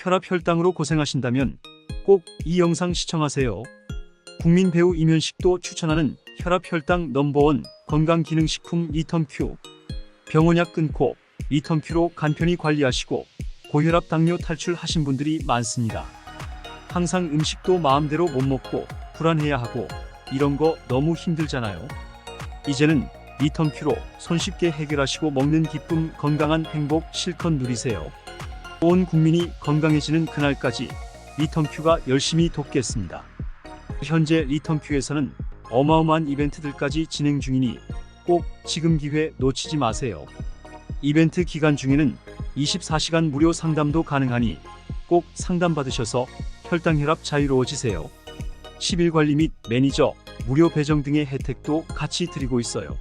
혈압 혈당으로 고생하신다면 꼭 이 영상 시청하세요. 국민 배우 이면식도 추천하는 혈압 혈당 넘버원 건강기능식품 리턴큐. 병원약 끊고 리턴큐로 간편히 관리하시고 고혈압 당뇨 탈출하신 분들이 많습니다. 항상 음식도 마음대로 못 먹고 불안해야 하고 이런 거 너무 힘들잖아요. 이제는 리턴큐로 손쉽게 해결하시고 먹는 기쁨 건강한 행복 실컷 누리세요. 온 국민이 건강해지는 그날까지 리턴큐가 열심히 돕겠습니다. 현재 리턴큐에서는 어마어마한 이벤트들까지 진행 중이니 꼭 지금 기회 놓치지 마세요. 이벤트 기간 중에는 24시간 무료 상담도 가능하니 꼭 상담 받으셔서 혈당 혈압 자유로워지세요. 10일 관리 및 매니저, 무료 배정 등의 혜택도 같이 드리고 있어요.